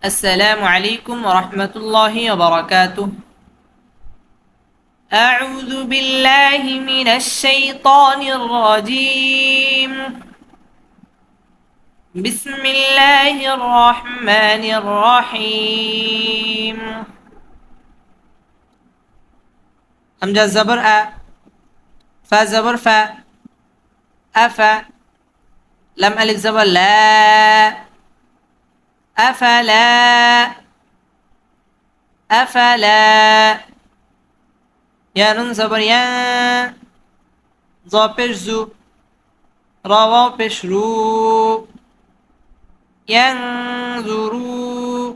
السلام عليكم ورحمة الله وبركاته. أعوذ بالله من الشيطان الرجيم. بسم الله الرحمن الرحيم. همجة زبر أ فا زبر فا أفا لم ألف زبر لا. أفلا أفلا. يا نون زبر يا پیش زو راوا پیش رو. ينظروا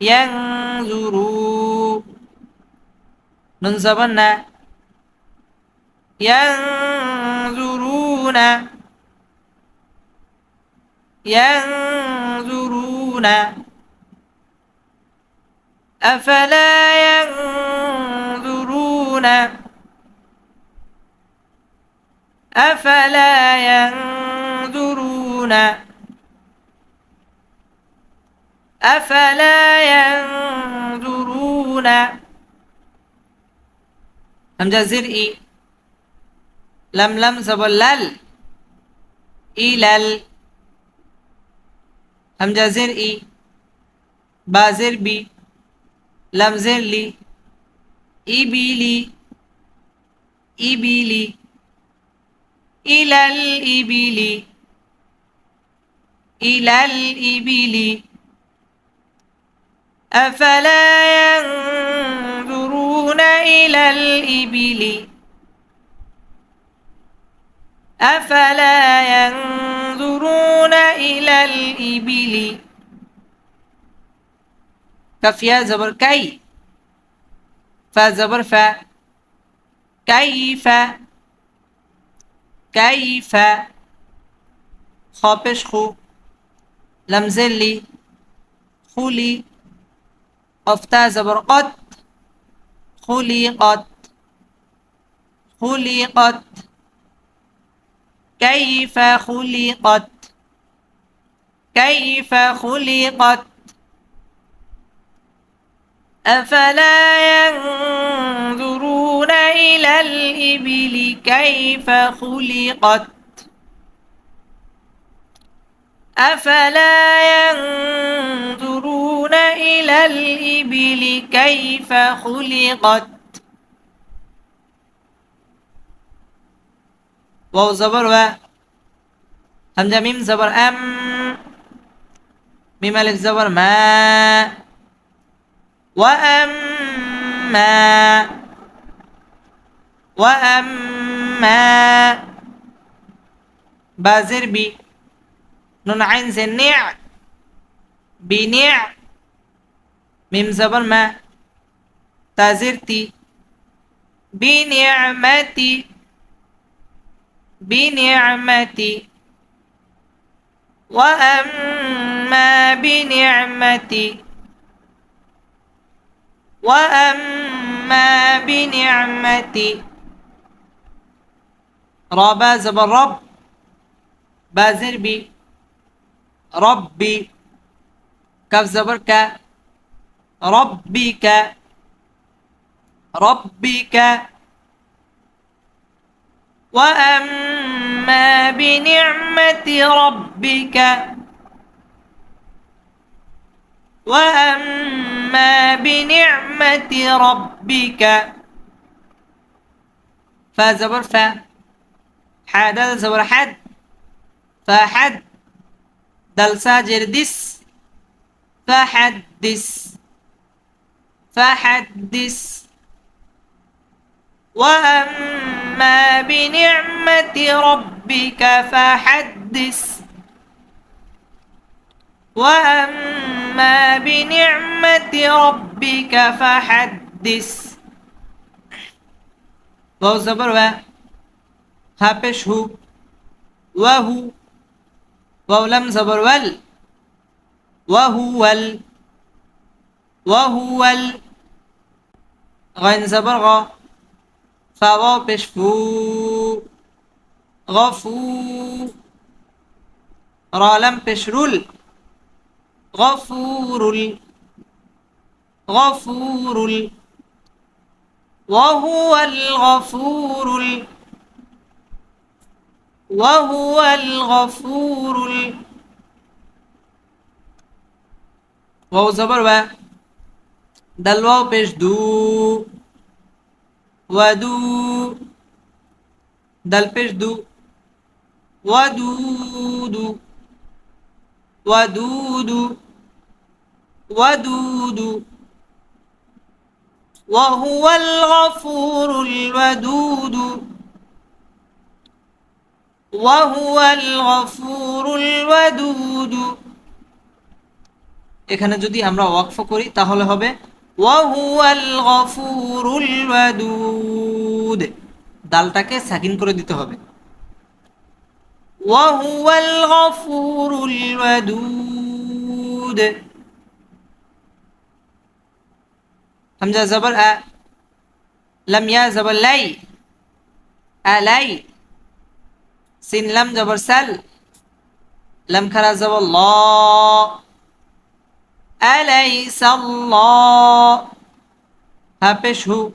ينظروا نون زبر نا ينظرون. ينظرون أفلا ينظرون؟ أفلا ينظرون؟ أفلا ينظرون؟ همجة زرئي لم لم زبلل. إلى همجا زر ای با زر بی لم زر لی ای بی لی ای بی لی إلى الإبل إلى الإبل أفلا ينظرون إلى الإبل أفلا ينظرون إلى الإبل. كف يا زبر كي. فا زبر فا كيف؟ كيف؟ خابش خو. لمزلي خولي أفتا زبر قد خلقت خلقت كيف خلقت؟ كيف خلقت؟ أفلا ينظرون إلى الإبل كيف خلقت؟ أفلا ينظرون إلى الإبل كيف خلقت؟ واو زبر و همزة ميم زبر أم. ميم ألف زبر ما. وأما وأما بازر بي. نون عين زنع بنع ميم زبر ما. تازرتي بنعمتي بنعمتي. وأما بنعمتي. وأما بنعمتي. رابا زبر رب. بازر بي. ربي. كف زبر ك. ربك ربك وأما بنعمة ربك وأما بنعمة ربك فزبر ف حد زبر حد فحد دل ساجر دس فحدث فحدث وأما بنعمة ربك فحدث. وأما بنعمة ربك فحدث. واو زبر و پیش هو. وهو واو لم زبر. ول وهو ال. وهو ال. غين زبر غا. فوا پیش فو. غفو. رالم پیش رول غفور غفور وهو الغفور وهو الغفور وهو زبر و. دلواو پیش دو. ودو دل پیش دو ودود ودود ودود وهو الغفور الودود وهو الغفور الودود এখানে যদি আমরা ওয়াকফ করি তাহলে হবে ওয়াহুয়াল গফুরুল ওয়াদুদ দালটাকে সাকিন করে দিতে হবে। ওয়াহুয়াল গফুরুল ওয়াদুদ হামজা জবর আ, লাম ইয়া জবর লাই আলাই সিন লাম জবর সাল, লাম খারা জবর ল। أليس الله؟ هبشه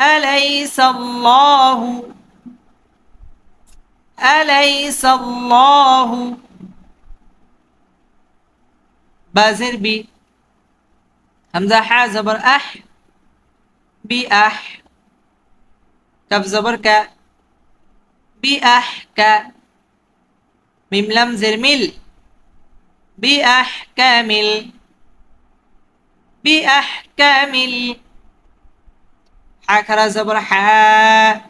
أليس الله؟ أليس الله؟ بازر بي. همزة حا زبر أح. بأح كف زبر ك بأحك ميم لم زر مل بأحكام بأحكام حكرا زبر حا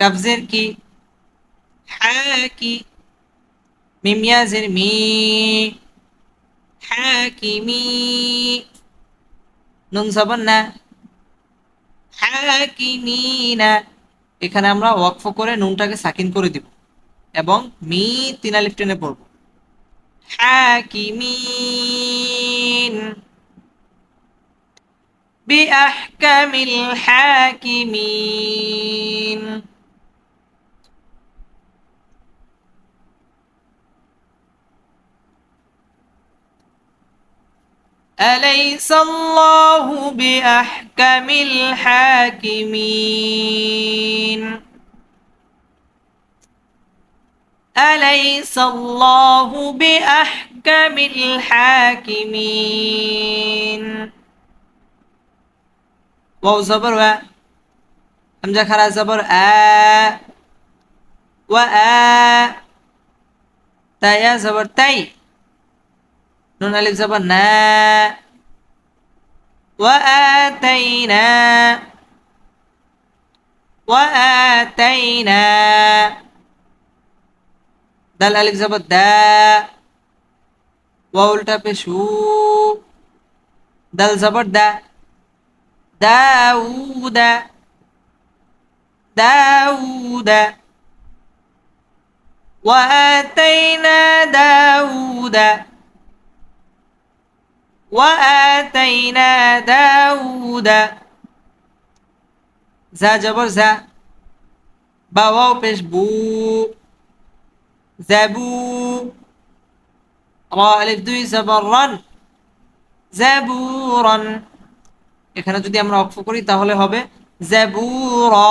كفزر كي حاكي ميم يازر مي حاكمي নুন জবর না হাকিমিনা এখানে আমরা ওয়াকফ করে নুনটাকে সাকিন করে দিব এবং মি তিন আলিফ টেনে পড়ব حاكمين بأحكم الحاكمين. أليس الله بأحكم الحاكمين؟ أليس الله بأحكم الحاكمين؟ واو زبر و همزة خرا زبر آ و آ تايا زبر تاي. نون ألف زبر نا. وآتينا وآتينا দাল আলিফ জবর দা ওয়াউলটা পেশু দাল জবর দা দাউদা দাউদা وآتينا داود وآتينا داود زا جبر زا باواو পেশ বু زبو را আলিফ দুই জাবরান জাবুরান এখানে যদি আমরা অক্ষ করি তাহলে হবে জাবুরা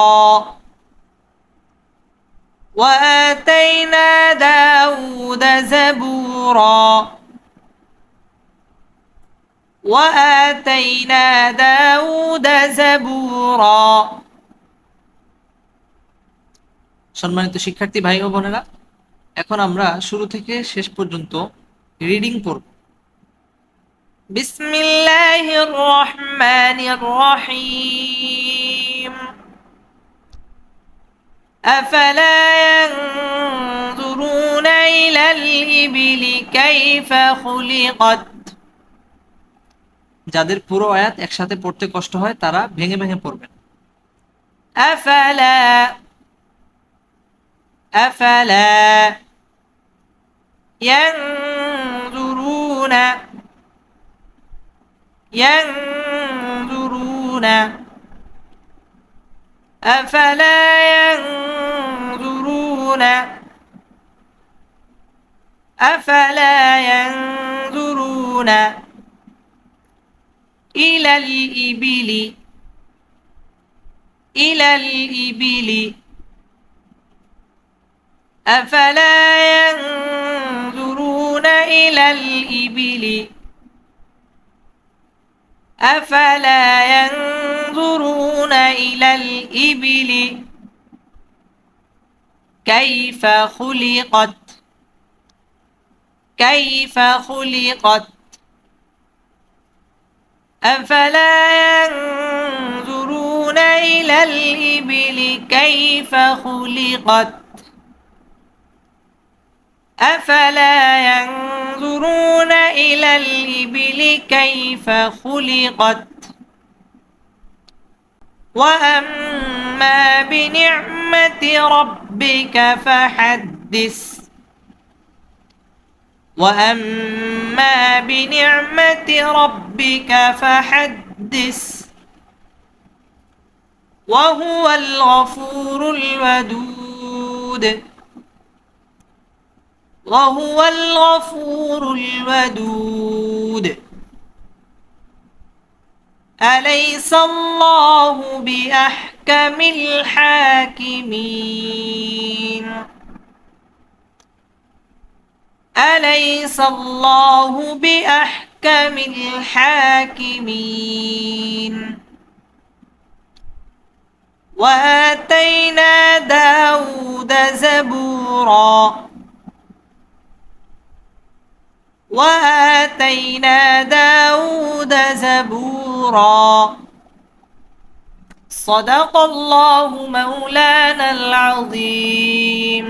وآتينا داود زبورا وآتينا داود زبورا সম্মানিত শিক্ষার্থী ভাই ও বোনেরা এখন আমরা শুরু থেকে শেষ পর্যন্ত রিডিং পড়ব বিসমিল্লাহির রহমানির রহিম أفلا ينظرون إلى الإبل كيف خلقت যাদের পুরো আয়াত একসাথে পড়তে কষ্ট হয় তারা ভেঙে ভেঙে পড়বেন أفلا أفلا ينظرون ينظرون أفلا ينظرون أفلا ينظرون إلى الإبل إلى الإبل أفلا إلى الإبل. أفلا ينظرون إلى الإبل؟ كيف خلقت؟ كيف خلقت؟ أفلا ينظرون إلى الإبل؟ كيف خلقت؟ أفلا ينظرون إلى الإبل كيف خلقت؟ وأما بنعمة ربك فحدث. وأما بنعمة ربك فحدث. وهو الغفور الودود. وهو الغفور الودود. أليس الله بأحكم الحاكمين؟ أليس الله بأحكم الحاكمين؟ وآتينا داود زبورا. وآتينا داود زبورا. صدق الله مولانا العظيم.